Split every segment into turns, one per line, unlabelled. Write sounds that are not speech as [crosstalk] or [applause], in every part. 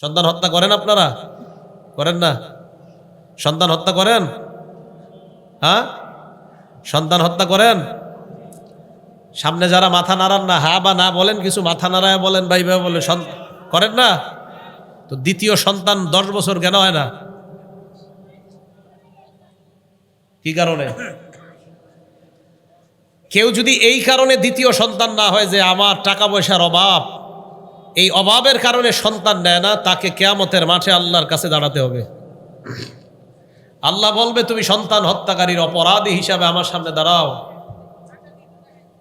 সন্তান হত্যা করেন আপনারা? করেন না? সন্তান হত্যা করেন? হ্যাঁ? সন্তান হত্যা করেন? সামনে যারা মাথা নাড়ান না হা বা না বলেন, কিছু মাথা নাড়ায় বলেন, ভাই ভাই বলে সন- করেন না? তো দ্বিতীয় সন্তান দশ বছর কেন হয় না? কি কারণে? কেউ যদি এই কারণে দ্বিতীয় সন্তান না হয় যে আমার টাকা পয়সার অভাব এই অভাবের কারণে সন্তান নেয় না, তাকে কেয়ামতের মাঠে আল্লাহর কাছে দাঁড়াতে হবে। আল্লাহ বলবে, তুমি সন্তান হত্যাকারীর অপরাধী হিসাবে আমার সামনে দাঁড়াও।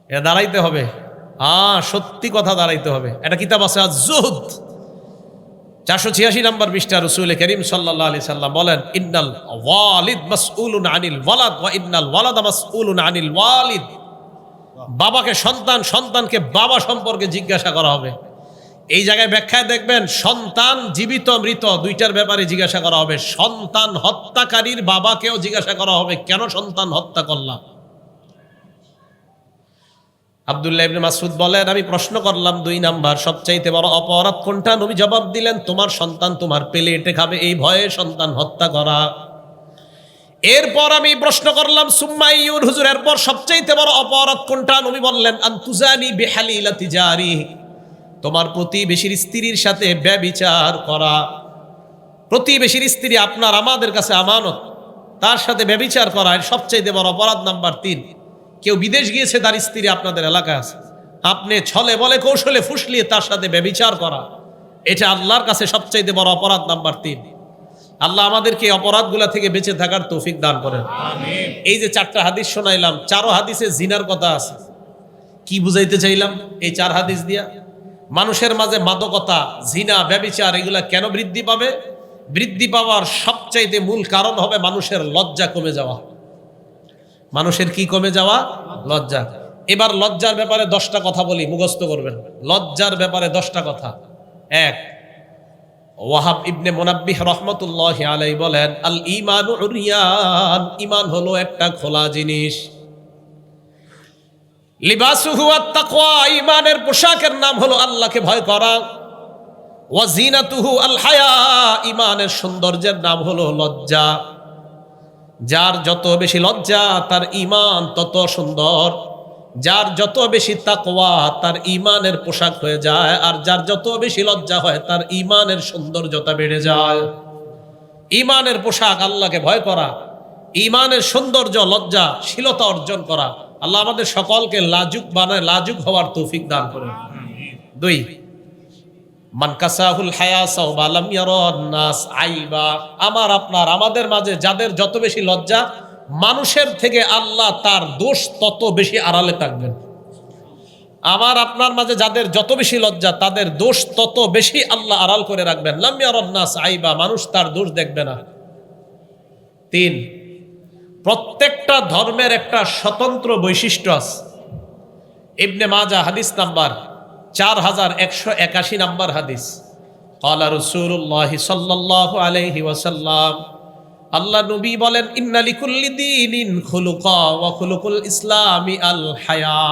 এ দাঁড়াইতে হবে। আ সত্যি কথা দাঁড়াইতে হবে। এটা কিতাব আছে আজ জুহুদ চারশো ছিয়াশি নম্বর পৃষ্ঠা রসুল করিম সাল্লাহ আলি সাল্লাম বলেন, ইন্নাল ওয়ালিদ মাসউলুন আনিল ওয়ালাদ ওয়া ইন্নাল ওয়ালাদ মাসউলুন আনিল ওয়ালিদ। বাবাকে সন্তান, সন্তানকে বাবা সম্পর্কে জিজ্ঞাসা করা হবে। এই জায়গায় ব্যাখ্যায় দেখবেন, সন্তান জীবিত, মৃত, দুইটার ব্যাপারে জিজ্ঞাসা করা হবে। সন্তান হত্যাকারীর বাবাকেও জিজ্ঞাসা করা হবে, কেন সন্তান হত্যা করলাম? আবদুল্লাহ ইবনে মাসুদ বলেন, আমি প্রশ্ন করলাম দুই নাম্বার, সবচাইতে বড় অপরাধ কোনটা? নবী জবাব দিলেন, তোমার সন্তান তোমার পেলেটে খাবে, এই ভয়ে সন্তান হত্যা করা। এরপর আমি প্রশ্ন করলাম সুম্মাইয়ুর হুজুর এরপর সবচাইতে বড় অপরাধ কোনটা? নবী বললেন আন্তুজানি বেহালিলাতি জারি তোমার প্রতিবেশীর স্ত্রীর সাথে ব্যবিচার করা। প্রতিবেশীর স্ত্রী আপনার আমাদের কাছে আমানত। তার সাথে ব্যবিচার করা এর সবচাইতে বড় অপরাধ নাম্বার তিন। কেউ বিদেশ গিয়েছে তার স্ত্রী আপনাদের এলাকায় আছে। আপনি ছলে বলে কৌশলে ফুসলিয়ে তার সাথে ব্যবিচার করা এটা আল্লাহর কাছে সবচাইতে বড় অপরাধ নাম্বার তিন। আল্লাহ আমাদেরকে অপরাধগুলা থেকে বেঁচে থাকার তৌফিক দান করেন। এই যে চারটা হাদিস শোনাইলাম চারো হাদিসে জিনার কথা আছে। কি বুঝাইতে চাইলাম এই চার হাদিস দিয়া? মানুষের মাঝে মাদকতা, জিনা, ব্যবিচার, এগুলা কেন বৃদ্ধি পাবে? বৃদ্ধি পাওয়ার সবচাইতে মূল কারণ হবে মানুষের লজ্জা কমে যাওয়া। মানুষের কি কমে যাওয়া? লজ্জা। এবার লজ্জার ব্যাপারে দশটা কথা বলি, মুখস্থ করবেন। লজ্জার ব্যাপারে দশটা কথা। এক, ওয়াহাব ইবনে মোনাব্বিহ রহমতুল্লাহ আলাই বলেন আল ইমান ইমান হলো একটা খোলা জিনিস। লিবাসুহু আত-তাকওয়া ইমানের পোশাকের নাম হলো আল্লাহকে ভয় করা। ওয়াজিনাতুহু আল হায়া ইমানের সৌন্দর্যের নাম হলো লজ্জা। যার যত বেশি লজ্জা, তার ইমান তত সুন্দর। যার যত বেশি তাকওয়া, তার ইমানের পোশাক হয়ে যায়। আর যার যত বেশি লজ্জা হয়, তার ইমানের সৌন্দর্যতা বেড়ে যায়। ইমানের পোশাক আল্লাহকে ভয় করা। ইমানের সৌন্দর্য, লজ্জা, শীলতা অর্জন করা। আল্লাহ আমাদের সকলকে লাজুক বানায়, লাজুক হওয়ার তৌফিক দান করে দুই মানকাসাহুল আইবা আমার, আপনার, আমাদের মাঝে যাদের যত বেশি লজ্জা, মানুষের থেকে আল্লাহ তার দোষ তত বেশি আড়ালে থাকবেন। আমার, আপনার মাঝে যাদের যত বেশি লজ্জা, তাদের দোষ তত বেশি আল্লাহ আড়াল করে রাখবেন। লাম ইয়ারান নাস আইবা মানুষ তার দোষ দেখবে না। তিন প্রত্যেকটা ধর্মের একটা স্বতন্ত্র বৈশিষ্ট্য আছে। ইবনে মাজা হাদিস নাম্বার চার হাজার একশো একাশি নাম্বার হাদিস। আল্লাহ রসুল্লাহ সাল্লাহ আলহি ওয়াসাল্লাম, আল্লাহ নবী বলেন ইন্নালিকুল্লি দিন খুলুকা খুলুকুল ইসলামি আল হায়া।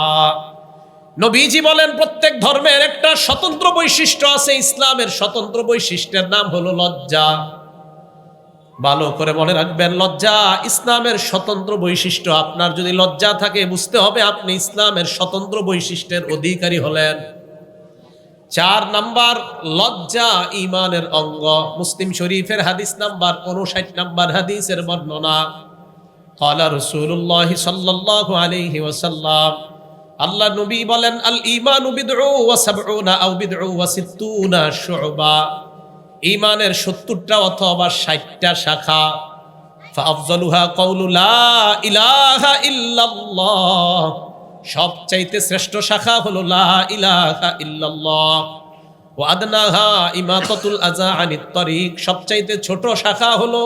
নবীজি বলেন, প্রত্যেক ধর্মের একটা স্বতন্ত্র বৈশিষ্ট্য আছে, ইসলামের স্বতন্ত্র বৈশিষ্ট্যের নাম হলো লজ্জা। ভালো করে মনে রাখবেন, লজ্জা ইসলামের স্বতন্ত্র বৈশিষ্ট্য। আপনার যদি লজ্জা থাকে, বুঝতে হবে আপনি ইসলামের স্বতন্ত্র বৈশিষ্ট্যের অধিকারী হলেন। চার নাম্বার, লজ্জা ইমানের অঙ্গ। মুসলিম শরীফের হাদিস নাম্বার উনষাট নাম্বার হাদিসের বর্ণনা। আল্লাহ নবী বলেন আল ইমানু ইমানের সত্তরটা অথবা ষাটটা শাখা। ইলাহা সবচাইতে শ্রেষ্ঠ শাখা হলো ইলাহা ইল্লাল্লাহ। ও আদনাহা ইমাতাতুল আজা আনিত তরিক। সবচাইতে ছোট শাখা হলো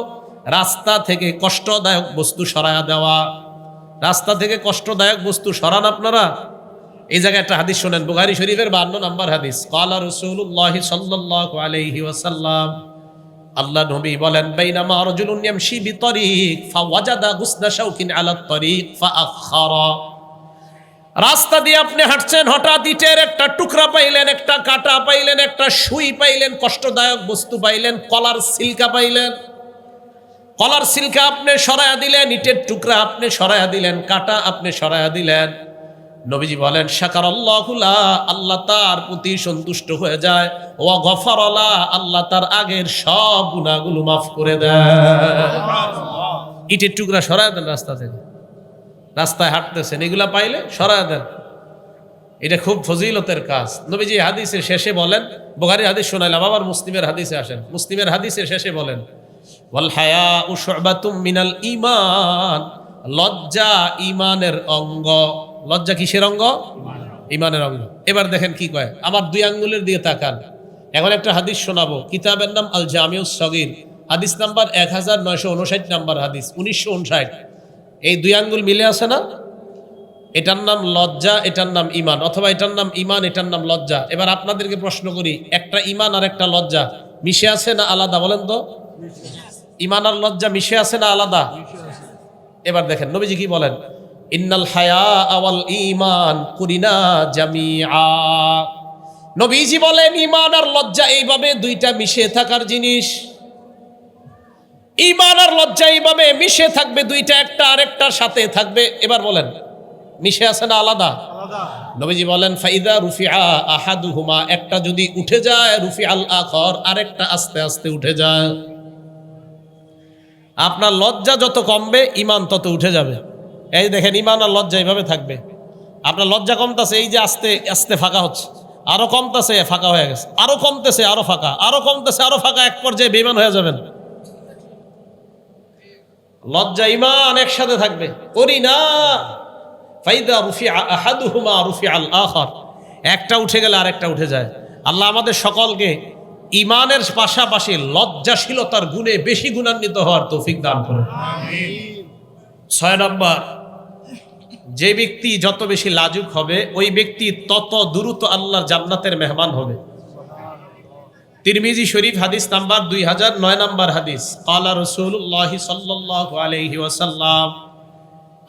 রাস্তা থেকে কষ্টদায়ক বস্তু সরায়া দেওয়া। রাস্তা থেকে কষ্টদায়ক বস্তু সরান আপনারা। এই জায়গায় একটা হাদিস শোনেন, বুখারী শরীফের বান্ন নাম্বার হাদিস। কালা রসুল্লাহ সাল্লাল্লাহু আলাইহি ওয়াসাল্লাম, আল্লাহ নবী বলেন, বাইনামা রাজুলুন ইয়ামশি বিতরিক, ফাওয়াজাদা গুসনা শাওকিন আলা তরিক ফাআখারা রাস্তা দিয়ে আপনি হাঁটছেন, হঠাৎ ইটের একটা টুকরা পাইলেন, একটা কাটা পাইলেন, একটা সুই পাইলেন, কষ্টদায়ক বস্তু পাইলেন, কলার সিল্কা পাইলেন। কলার সিল্কা আপনি সরায়া দিলেন, ইটের টুকরা আপনি সরায়া দিলেন, কাটা আপনি সরায়া দিলেন। নবীজি বলেন শাকার আল্লাহুলা আল্লাহ তার প্রতি সন্তুষ্ট হয়ে যায়। ও গফর আল্লাহ তার আগের সব গুণাগুলো মাফ করে দেয়। ইটের টুকরা সরায় দেন রাস্তা থেকে। রাস্তায় হাঁটতেছেন এগুলা পাইলে সরায় দেন। এটা খুব ফজিলতের কাজ। নবীজি হাদিসের শেষে বলেন বোখারির হাদিস শোনাইলাম আবার মুসলিমের হাদিসে আসেন। মুসলিমের হাদিসের শেষে বলেন হায়া মিনাল ঈমান। লজ্জা ইমানের অঙ্গ। লজ্জা কিসের অঙ্গ? ইমানের অঙ্গ। এবার দেখেন কি কয়? আমার দুই আঙ্গুলের দিকে তাকান। এখন একটা হাদিস শোনাবো। কিতাবের নাম আল জামিউস সগীর। হাদিস নাম্বার এক হাজার নয়শো উনষাট নাম্বার হাদিস, উনিশশো উনষাট। এই দুই আঙ্গুল মিলে আছে না? এটার নাম লজ্জা, এটার নাম ইমান। অথবা এটার নাম ইমান, এটার নাম লজ্জা। এবার আপনাদেরকে প্রশ্ন করি, একটা ইমান আর একটা লজ্জা মিশে আছে না আলাদা বলেন তো? ইমান আর লজ্জা মিশে আছে না আলাদা? এবার দেখেন, নবীজি কি বলেন? ইন্নাল হায়া আওয়াল ইমান কুরিনা জামিআ। নবীজি বলেন ইমান আর লজ্জা এইভাবে দুইটা মিশে থাকার জিনিস। ইমান আর লজ্জা এইভাবে মিশে থাকবে দুইটা একটা আরেকটার সাথে থাকবে। এবার বলেন মিশে আছে না আলাদা? নবীজি বলেন ফাইদা রুফিয়া আহাদুহুমা একটা যদি উঠে যায় রুফি আল আখর আরেকটা আস্তে আস্তে উঠে যায়। আপনার লজ্জা যত কমবে ইমান তত উঠে যাবে। এই দেখেন ইমান আর লজ্জা এইভাবে থাকবে। আপনার লজ্জা কমতেছে, এই যে আস্তে আস্তে ফাঁকা হচ্ছে। আরও কমতেছে ফাঁকা হয়ে গেছে। আরও কমতেছে, আরও ফাঁকা। আরও কমতেছে, আরও ফাঁকা, এক পর্যায়ে বেমান হয়ে যাবেন। লজ্জা ইমান একসাথে থাকবে। করি না। ফাইদা রুফি আহাদুহুমা রুফি আল আখর। একটা উঠে গেলে আরেকটা উঠে যায়। আল্লাহ আমাদের সকলকে ইমানের পাশাপাশি লজ্জাশীলতার গুণে বেশি গুণান্বিত হওয়ার তৌফিক দান করে ছয় নম্বর, যে ব্যক্তি যত বেশি লাজুক হবে, ওই ব্যক্তি তত দ্রুত আল্লাহর জান্নাতের মেহমান হবে। তিরমিজি শরীফ হাদিস নাম্বার দুই হাজার নয় নাম্বার হাদিস, কালা রসুল্লাহ সাল্লাহ আলহি ওয়াসাল্লাম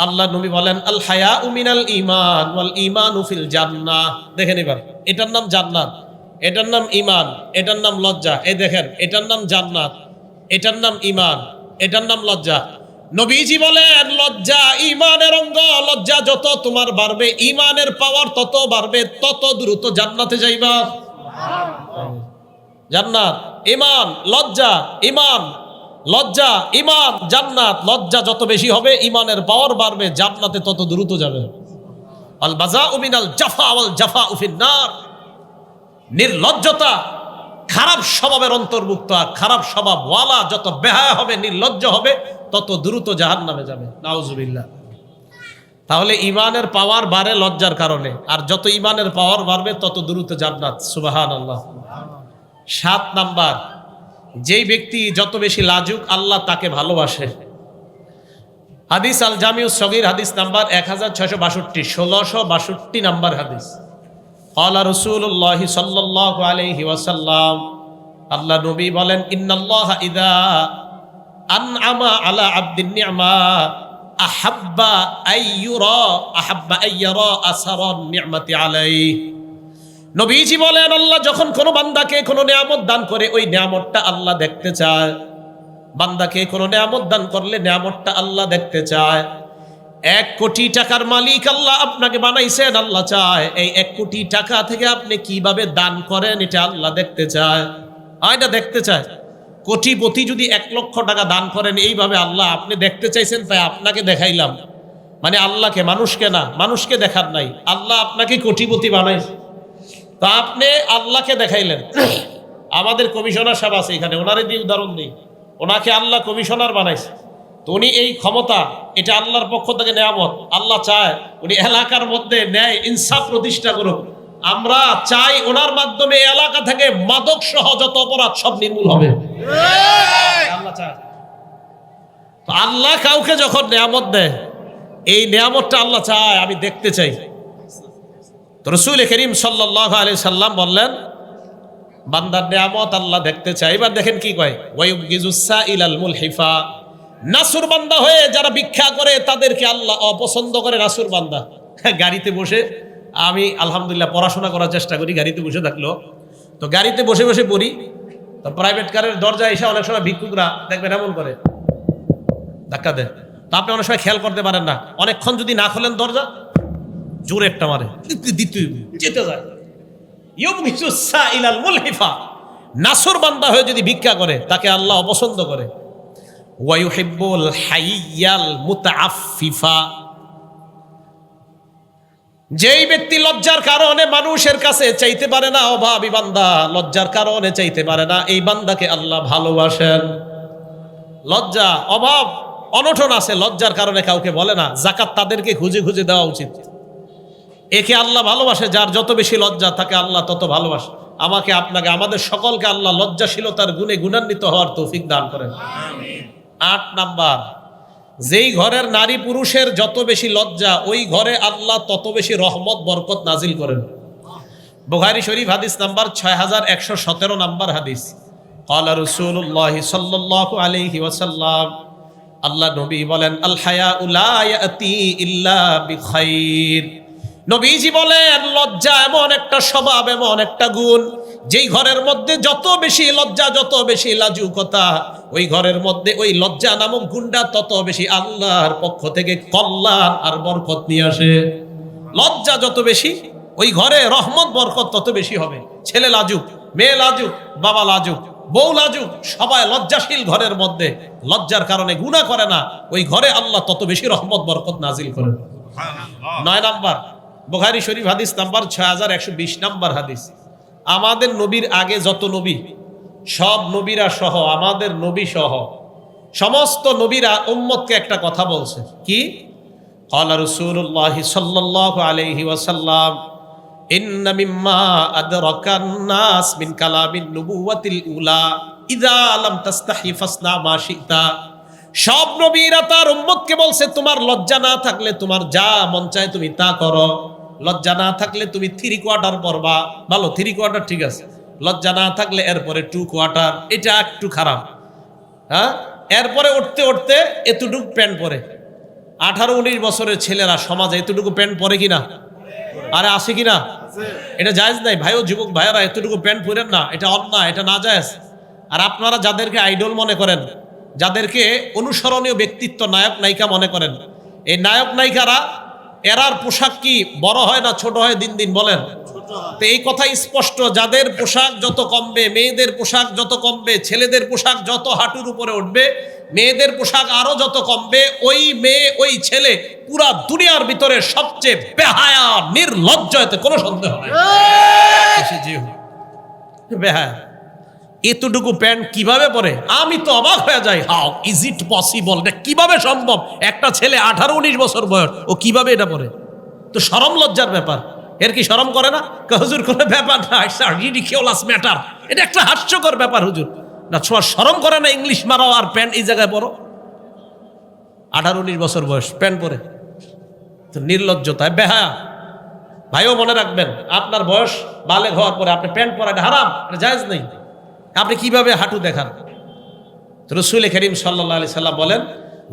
আল্লাহ নবী বলেন আল হায়া উমিনাল ইমান ওয়াল ইমান উফিল জান্নাহ দেখেন এবার, এটার নাম জান্নাত, এটার নাম ইমান এটার নাম লজ্জা, এই দেখেন, এটার নাম জান্নাত, এটার নাম ইমান এটার নাম লজ্জা। নবীজি বলেন, লজ্জা ইমানের অঙ্গ, লজ্জা যত তোমার বাড়বে, ইমানের পাওয়ার তত বাড়বে, তত দ্রুত জান্নাতে যাইবা। জান্নাত ইমান লজ্জা ইমান লজ্জা ইমান জান্নাত, লজ্জা যত বেশি হবে ইমানের পাওয়ার বাড়বে, জান্নাতে তত দ্রুত যাবে। আল বাজা উমিনাল জাফা আল জাফা উফিন নার। নির্লজ্জতা খারাপ স্বভাবের অন্তর্ভুক্ত, আর খারাপ স্বভাব ওয়ালা যত বেহায়া হবে, নির্লজ্জ হবে তত দ্রুত জাহান নামে যাবে। নাউজুবিল্লাহ। তাহলে ইমানের পাওয়ার বাড়ে লজ্জার কারণে। আর যত ইমানের পাওয়ার বাড়বে, তত দ্রুত জান্নাত। সুবাহান আল্লাহ সাত নাম্বার, যেই ব্যক্তি যত বেশি লাজুক, আল্লাহ তাকে ভালোবাসে। হাদিস আল জামিউ সগির হাদিস নাম্বার এক হাজার ছয়শো বাষট্টি, ষোলোশো বাষট্টি নাম্বার হাদিস। আল্লাহ রসুল্লাহ সাল্লাহ আলহি ওয়াসাল্লাম, আল্লাহ নবী বলেন, ইন্নাল্লাহ ইদা আন আমা আলা আব্দিন নি'মা আহাব্বা আইয়ুরা আহাব্বা আইয়ারা আসারান নি'মাতি আলাইহি। নবীজি বলেন, আল্লাহ যখন কোনো বান্দাকে কোনো নিয়ামত দান করে, ওই নিয়ামতটা আল্লাহ দেখতে চায়। বান্দাকে কোনো নিয়ামত দান করলে নিয়ামতটা আল্লাহ দেখতে চায়। এক কোটি টাকার মালিক আল্লাহ আপনাকে বানাইছেন, আল্লাহ চায়। এই এক কোটি টাকা থেকে আপনি কীভাবে দান করেন, এটা আল্লাহ দেখতে চায়। আর এটা দেখতে চায়। কোটিপতি যদি এক লক্ষ টাকা দান করেন, এইভাবে আল্লাহ আপনি দেখতে চাইছেন, তাই আপনাকে দেখাইলাম। মানে আল্লাহকে, মানুষকে না, মানুষকে দেখার নাই। আল্লাহ আপনাকে কোটিপতি বানাইছে। তা আপনি আল্লাহকে দেখাইলেন। আমাদের কমিশনার সাহেব আছে এখানে ওনারে দিয়ে উদাহরণ দিই। ওনাকে আল্লাহ কমিশনার বানাইছে। তো উনি এই ক্ষমতা, এটা আল্লাহর পক্ষ থেকে নেয়ামত। আল্লাহ চায়, উনি এলাকার মধ্যে ন্যায়, ইনসাফ প্রতিষ্ঠা করুক। আমরা চাই ওনার মাধ্যমে এলাকা থেকে মাদক সহ যত অপরাধ সব নির্মূল হবে। আল্লাহ তো আল্লাহ কাউকে যখন নেয়ামত দেয় এই নেয়ামতটা আল্লাহ চায় আমি দেখতে চাই। তো রসুল করিম সাল্লাহ আলি সাল্লাম বললেন বান্দার নিয়ামত আল্লাহ দেখতে চাই এবার দেখেন কি কয় ওয়াইব গিজুসা ইলাল মুলহিফা। নাসুর বান্দা হয়ে যারা ভিক্ষা করে তাদেরকে আল্লাহ অপছন্দ করে নাসুর বান্দা। [laughs] গাড়িতে বসে আমি আলহামদুলিল্লাহ পড়াশোনা করার চেষ্টা করি, গাড়িতে বসে থাকল তো গাড়িতে বসে বসে পড়ি, তো প্রাইভেট কারের দরজা এসে অনেক সময় ভিক্ষুকরা দেখবেন এমন করে, ধাক্কা দেয়। তো আপনি অনেক সময় খেয়াল করতে পারেন না, অনেকক্ষণ যদি না খোলেন দরজা, জোরে একটা মারে যেতে যায়। মুলহিফা, নাসর বান্দা হয়ে যদি ভিক্ষা করে, তাকে আল্লাহ অপছন্দ করে। ওয়ায়ুহিব্বুল হাইয়াল মুতাআফফিফা যেই ব্যক্তি লজ্জার কারণে মানুষের কাছে চাইতে পারে না অভাবী বান্দা লজ্জার কারণে চাইতে পারে না এই বান্দাকে আল্লাহ ভালোবাসেন। লজ্জা অভাব অনঠন আছে লজ্জার কারণে কাউকে বলে না জাকাত তাদেরকে খুঁজে খুঁজে দেওয়া উচিত। একে আল্লাহ ভালোবাসে যার যত বেশি লজ্জা তাকে আল্লাহ তত ভালোবাসে। আমাকে আপনাকে আমাদের সকলকে আল্লাহ লজ্জাশীলতার গুণে গুণান্বিত হওয়ার তৌফিক দান করেন। আট নাম্বার যেই ঘরের নারী পুরুষের যত বেশি লজ্জা, ওই ঘরে আল্লাহ তত বেশি রহমত, বরকত নাজিল করেন। বুখারি শরীফ হাদিস নাম্বার ছয় হাজার একশো সতেরো নাম্বার হাদিস। কলা রসুল্লাহ সাল্লাহ আলহি ওয়াসাল্লাম, আল্লাহ নবী বলেন আল্লায়া উলায়াতি ইল্লা বিখাইর। নবীজি বলেন, লজ্জা এমন একটা স্বভাব, এমন একটা গুণ যেই ঘরের মধ্যে যত বেশি লজ্জা যত বেশি লাজুকতা ওই ঘরের মধ্যে ওই লজ্জা নামক গুণটা তত বেশি আল্লাহর পক্ষ থেকে কল্যাণ আর বরকত নিয়ে আসে। লজ্জা যত বেশি ওই ঘরে রহমত বরকত তত বেশি হবে। ছেলে লাজুক মেয়ে লাজুক বাবা লাজুক বউ লাজুক সবাই লজ্জাশীল ঘরের মধ্যে। লজ্জার কারণে গুণা করে না ওই ঘরে আল্লাহ তত বেশি রহমত বরকত নাজিল করেন। নয় নাম্বার বুখারী শরীফ হাদিস নাম্বার ছয় হাজার একশো বিশ নাম্বার হাদিস। আমাদের নবীর আগে যত নবী সব নবীরা সহ আমাদের নবী সহ সমস্ত নবীরা উম্মতকে একটা কথা বলছে কি قال رسول الله صلى الله عليه وسلم إن مما أدرك الناس من كلام النبوة الأولى إذا لم تستحي فاصنع ما شئت সব নবীরা তার উম্মতকে বলছে তোমার লজ্জা না থাকলে তোমার যা মন চায় তুমি তা করো লজ্জা না থাকলে তুমি থ্রি কোয়ার্টার পরবা ভালো থ্রি কোয়ার্টার ঠিক আছে। লজ্জা না থাকলে এরপরে টু কোয়ার্টার এটা একটু খারাপ। হ্যাঁ? এরপরে উঠতে উঠতে এতটুকু প্যান্ট পরে আঠারো, উনিশ বছরের ছেলেরা সমাজে এতটুকু প্যান্ট পরে কিনা? আরে আসে কিনা? এটা জায়েজ নাই। ভাইও যুবক ভাইয়েরা, এতটুকু প্যান্ট পরেন না। এটা অন্যায়, এটা না জায়েজ। আর আপনারা যাদেরকে আইডল মনে করেন, যাদেরকে অনুসরণীয় ব্যক্তিত্ব নায়ক নায়িকা মনে করেন, এই নায়ক নায়িকারা এরার পোশাক কি বড় হয় না ছোট হয় দিন দিন বলেন? তো এই কথা স্পষ্ট যাদের পোশাক যত কমবে মেয়েদের পোশাক যত কমবে ছেলেদের পোশাক যত হাঁটুর উপরে উঠবে মেয়েদের পোশাক আরও যত কমবে ওই মেয়ে ওই ছেলে পুরা দুনিয়ার ভিতরে সবচেয়ে বেহায়া নির্লজ্জ এতে কোনো সন্দেহ নাই। বেহায়া। এতটুকু প্যান্ট কীভাবে পরে? আমি তো অবাক হয়ে যাই। হাউ ইজ ইট পসিবল এটা কীভাবে সম্ভব? একটা ছেলে আঠারো উনিশ বছর বয়স, ও কীভাবে এটা পরে? তো সরম লজ্জার ব্যাপার। এর কি সরম করে না? হুজুর, কোনো ব্যাপার না। রিডিকিউলাস ম্যাটার এটা একটা হাস্যকর ব্যাপার, হুজুর। না ছোঁয়া সরম করে না ইংলিশ মারাও আর প্যান্ট এই জায়গায় পরো? আঠারো উনিশ বছর বয়স, প্যান্ট পরে। তো নির্লজ্জতায় বেহায়া। ভাইও মনে রাখবেন, আপনার বয়স বালে হওয়ার পরে, আপনি প্যান্ট পরা এটা হারাম, এটা জায়েজ নেই। আপনি কীভাবে হাঁটু দেখান? রসুল করিম সাল্লা আলি সাল্লাম বলেন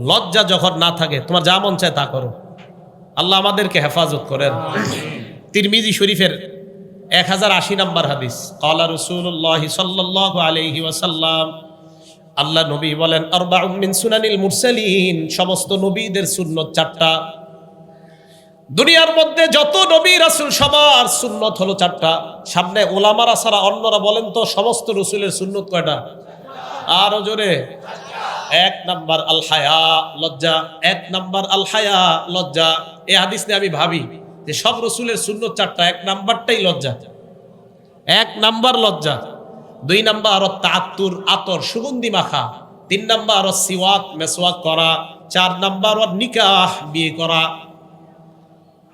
লজ্জা যখন না থাকে তোমার যা মন চায় তা করো। আল্লাহ আমাদেরকে হেফাজত করেন। তিরমিজি শরীফের এক হাজার আশি নম্বর হাদিস কলা রসুল্লাহ সাল্লাহ আলহি ওয়াসাল্লাম। আল্লাহ নবী বলেন আরবা সুনানিল মুরসালিন। সমস্ত নবীদের সুন্নত চারটা। দুনিয়ার মধ্যে যত নবী, রাসুল সবার সুন্নত হলো চারটা। সামনে ওলামারা ছাড়া অন্যরা বলেন তো, সমস্ত রসুলের সুন্নত কয়টা? আরও জোরে। এক নাম্বার আল হায়া লজ্জা। এক নাম্বার আল হায়া লজ্জা। এই হাদিস নিয়ে আমি ভাবি যে সব রসুলের সুন্নত চারটা, এক নাম্বারটাই লজ্জা। এক নাম্বার লজ্জা। দুই নাম্বার আরও তাত্তুর আতর, সুগন্ধি মাখা। তিন নাম্বার আরও সিওয়াক, মেসওয়াক করা। চার নাম্বার, নিকাহ, বিয়ে করা।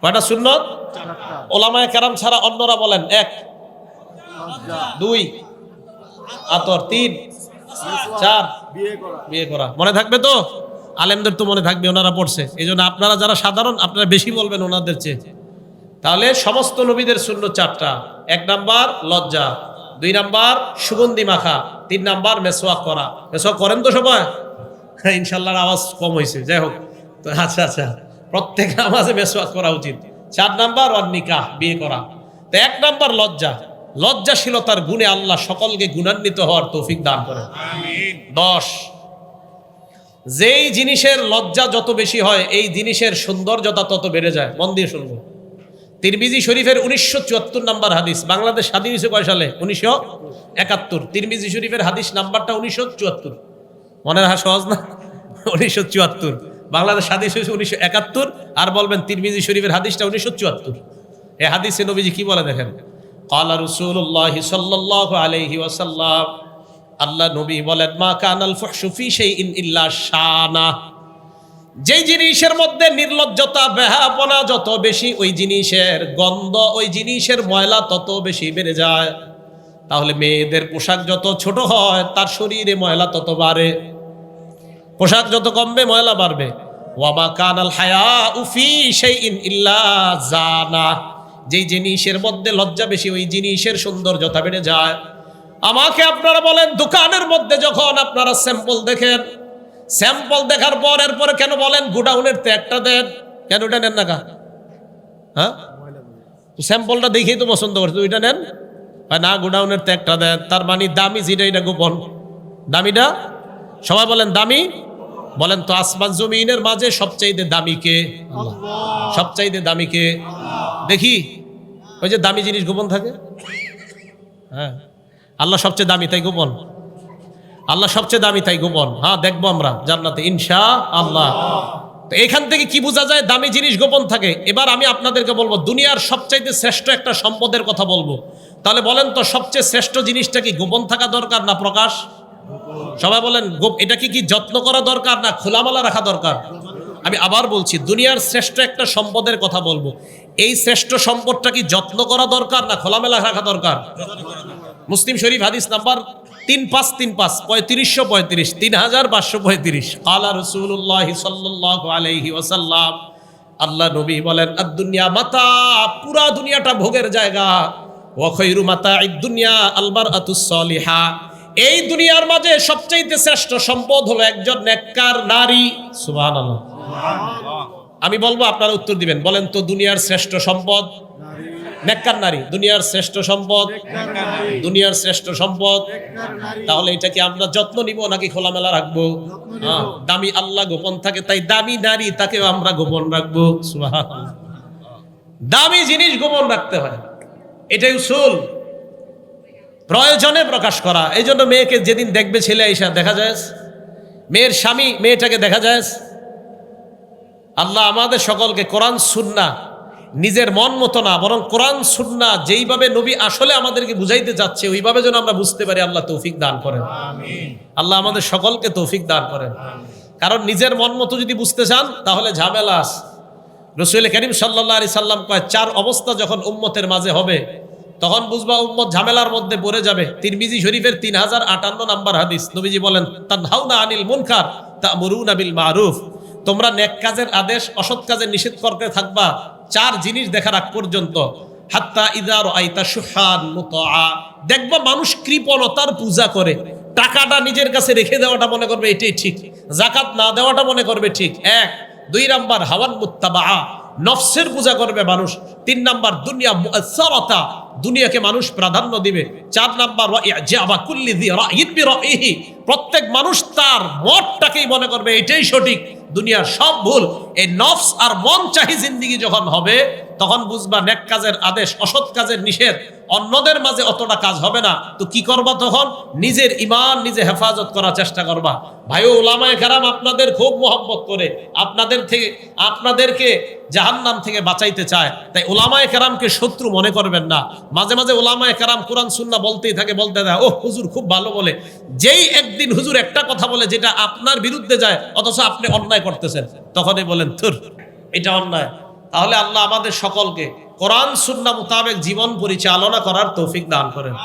কয়টা সুন্নত? ওলামায় কেরাম ছাড়া অন্যরা বলেন, এক, দুই, আতর, তিন, চার, বিয়ে করা। মনে থাকবে তো? আলেমদের তো মনে থাকবে, ওনারা পড়ছে। এই আপনারা যারা সাধারণ, আপনারা বেশি বলবেন ওনাদের চেয়ে। তাহলে সমস্ত নবীদের শূন্য চারটা। এক নাম্বার, লজ্জা। দুই নাম্বার, সুগন্ধি মাখা। তিন নাম্বার, মেসোয়াক করা। মেসোয়াক করেন তো সবাই? হ্যাঁ ইনশাল্লাহর আওয়াজ কম হয়েছে যাই হোক। তো আচ্ছা আচ্ছা। প্রত্যেক নামাজে মেসোয়াক করা উচিত। চার নাম্বার ওয়ান নিকাহ বিয়ে করা। তো এক নাম্বার লজ্জা। লজ্জাশীলতার গুণে আল্লাহ সকলকে গুণান্বিত হওয়ার তৌফিক দান করেন। দশ যেই জিনিসের লজ্জা যত বেশি হয় এই জিনিসের সৌন্দর্যতা তত বেড়ে যায়। মন দিয়ে শুনব। তিরমিজি শরীফের উনিশশো চুয়াত্তর নাম্বার হাদিস বাংলাদেশ স্বাধীন হয়েছে কয় সালে? উনিশশো একাত্তর। তিরমিজি শরীফের হাদিস নাম্বারটা উনিশশো চুয়াত্তর। মনে রাখা সহজ না? উনিশশো চুয়াত্তর। বাংলাদেশ হাদিস হয়েছে উনিশশো একাত্তর, আর বলবেন তিরমিজি শরীফের হাদিসটা উনিশশো চুয়াত্তর। এই হাদিসে নবীজি কি বলে দেখেন? কালা রসুল্লাহ সাল্লাহ আলহি ওয়াসাল্লাম। আল্লাহ নবী বলেন, মা কানাল ফুহসুফি সেই ইন ইল্লা শানা। যেই জিনিসের মধ্যে নির্লজ্জতা বেহাপনা যত বেশি, ওই জিনিসের গন্ধ, ওই জিনিসের ময়লা তত বেশি বেড়ে যায়। তাহলে মেয়েদের পোশাক যত ছোট হয়, তার শরীরে ময়লা তত বাড়ে। পোশাক যত কমবে, ময়লা বাড়বে। ওয়াবা কানাল হায়া উফি সেই ইন ইল্লা জানা। যেই জিনিসের মধ্যে লজ্জা বেশি, ওই জিনিসের সৌন্দর্যতা বেড়ে যায়। আমাকে আপনারা বলেন, দোকানের মধ্যে যখন আপনারা স্যাম্পল দেখেন, স্যাম্পল দেখার পর এরপরে কেন বলেন, গোডাউনের ত্যাগটা দেন, কেন ওটা নেন না কা হ্যাঁ? স্যাম্পলটা দেখেই তো পছন্দ করছে ওইটা নেন। না, গোডাউনের ত্যাগটা দেন, তার মানে দামি যেটা এটা গোপন। দামিটা? সবাই বলেন, দামি? বলেন তো আসমান জমিনের মাঝে সবচাইতে দামি কে। সবচাইতে দামি কে? দেখি ওই যে দামি জিনিস গোপন থাকে? হ্যাঁ আল্লাহ সবচেয়ে দামি তাই গোপন? আল্লাহ সবচেয়ে দামি তাই গোপন? হ্যাঁ দেখব আমরা জান্নাতে ইনশা আল্লাহ তো এখান থেকে কি বোঝা যায় দামি জিনিস গোপন থাকে? এবার আমি আপনাদেরকে বলব দুনিয়ার সবচাইতে শ্রেষ্ঠ একটা সম্পদের কথা বলব। তাহলে বলেন তো সবচেয়ে শ্রেষ্ঠ জিনিসটা কি গোপন থাকা দরকার না প্রকাশ? সবাই বলেন এটা কি যত্ন করা দরকার না খোলামালা রাখা দরকার? আমি আবার বলছি, দুনিয়ার শ্রেষ্ঠ একটা সম্পদের কথা বলব। এই শ্রেষ্ঠ সম্পদটা কি যত্ন করা দরকার না খোলামেলা রাখা দরকার? মুসলিম শরীফ হাদিস নাম্বার তিন পাঁচ তিন পাঁচ, পঁয়ত্রিশশো পঁয়ত্রিশ, তিন হাজার পাঁচশো পঁয়ত্রিশ। আলা রসুল্লাহ সাল্লাহ আলাইহি ওয়াসাল্লাম। আল্লাহ নবী বলেন দুনিয়া মাতা, পুরা দুনিয়াটা ভোগের জায়গা। ওয়াখৈরু মাতা দুনিয়া আলবার আতুসলিহা এই দুনিয়ার মাঝে সবচাইতে শ্রেষ্ঠ সম্পদ হলো একজন নেককার নারী। সুবহানাল্লাহ। আমি বলব আপনারা উত্তর দিবেন। বলেন তো দুনিয়ার শ্রেষ্ঠ সম্পদ? নেককার নারী। দুনিয়ার শ্রেষ্ঠ সম্পদ? দুনিয়ার শ্রেষ্ঠ সম্পদ? তাহলে এটা কি আমরা যত্ন নিব নাকি খোলামেলা রাখব? হ্যাঁ, দামি আল্লাহ গোপন থাকে তাই দামি নারী তাকেও আমরা গোপন রাখব। সুবহানাল্লাহ। দামি জিনিস গোপন রাখতে হয়। এটাই উসুল। প্রয়োজনে প্রকাশ করা। এই জন্য মেয়েকে যেদিন দেখবে ছেলে এসা দেখা যায়। মেয়ের স্বামী মেয়েটাকে দেখা যায়। আল্লাহ আমাদের সকলকে কোরআন সুন্না নিজের মন মতো না বরং কোরআন সুন্না যেইভাবে নবী আসলে আমাদেরকে বুঝাইতে যাচ্ছে ওইভাবে যেন আমরা বুঝতে পারি আল্লাহ তৌফিক দান করেন। আল্লাহ আমাদের সকলকে তৌফিক দান করেন। কারণ নিজের মন মতো যদি বুঝতে চান তাহলে ঝামেলা আছে। রসুল করিম সাল্লাহ আলি সাল্লাম কয় চার অবস্থা যখন উম্মতের মাঝে হবে তখন বুঝবা উম্মত ঝামেলার মধ্যে পড়ে যাবে। তিরমিজি শরীফের তিন হাজার আটান্ন নাম্বার হাদিস। নবীজি বলেন, তানহাউনা আনিল মুনকার তা মরুনা বিল মারুফ। তোমরা নেক কাজের আদেশ, অসৎ কাজের নিষেধ করতে থাকবা চার জিনিস দেখার আগ পর্যন্ত। হাত্তা ইদার আইতা সুহান মুতআ। দেখবা মানুষ কৃপণতার পূজা করে। টাকাটা নিজের কাছে রেখে দেওয়াটা মনে করবে এটাই ঠিক। জাকাত না দেওয়াটা মনে করবে ঠিক। এক, দুই নাম্বার, হাওয়ান মুত্তাবা নফসের পূজা করবে মানুষ। তিন নাম্বার, দুনিয়া মুআসসারাতা। দুনিয়াকে মানুষ প্রাধান্য দিবে। চার নাম্বার প্রত্যেক মানুষ তার মতটাকেই মনে করবে, এটাই সঠিক। দুনিয়ার সব ভুল। এই নফস আর মন চাহি জিন্দিগি যখন হবে, তখন বুঝবা নেক কাজের আদেশ, অসৎ কাজের নিষেধ। অন্যদের মাঝে অতটা কাজ হবে না। তো কি করবা তখন? নিজের ইমান নিজে হেফাজত করার চেষ্টা করবা। ভাই ওলামায় কারাম, আপনাদের খুব মোহব্বত করে। আপনাদের থেকে, আপনাদেরকে জাহান্নাম থেকে বাঁচাইতে চায়। তাই ওলামায় কারামকে শত্রু মনে করবেন না। মাঝে মাঝে ওলামায় কারাম কোরআন সুন্না বলতেই থাকে, বলতে দেয় ও হুজুর খুব ভালো বলে। যেই একদিন হুজুর একটা কথা বলে যেটা আপনার বিরুদ্ধে যায়, অথচ আপনি অন্যায় করতেছেন, তখনই বলেন থুর এটা অন্যায়। তাহলে আল্লাহ আমাদের সকলকে কোরআন সুন্না মোতাবেক জীবন পরিচালনা করার তৌফিক দান করেন।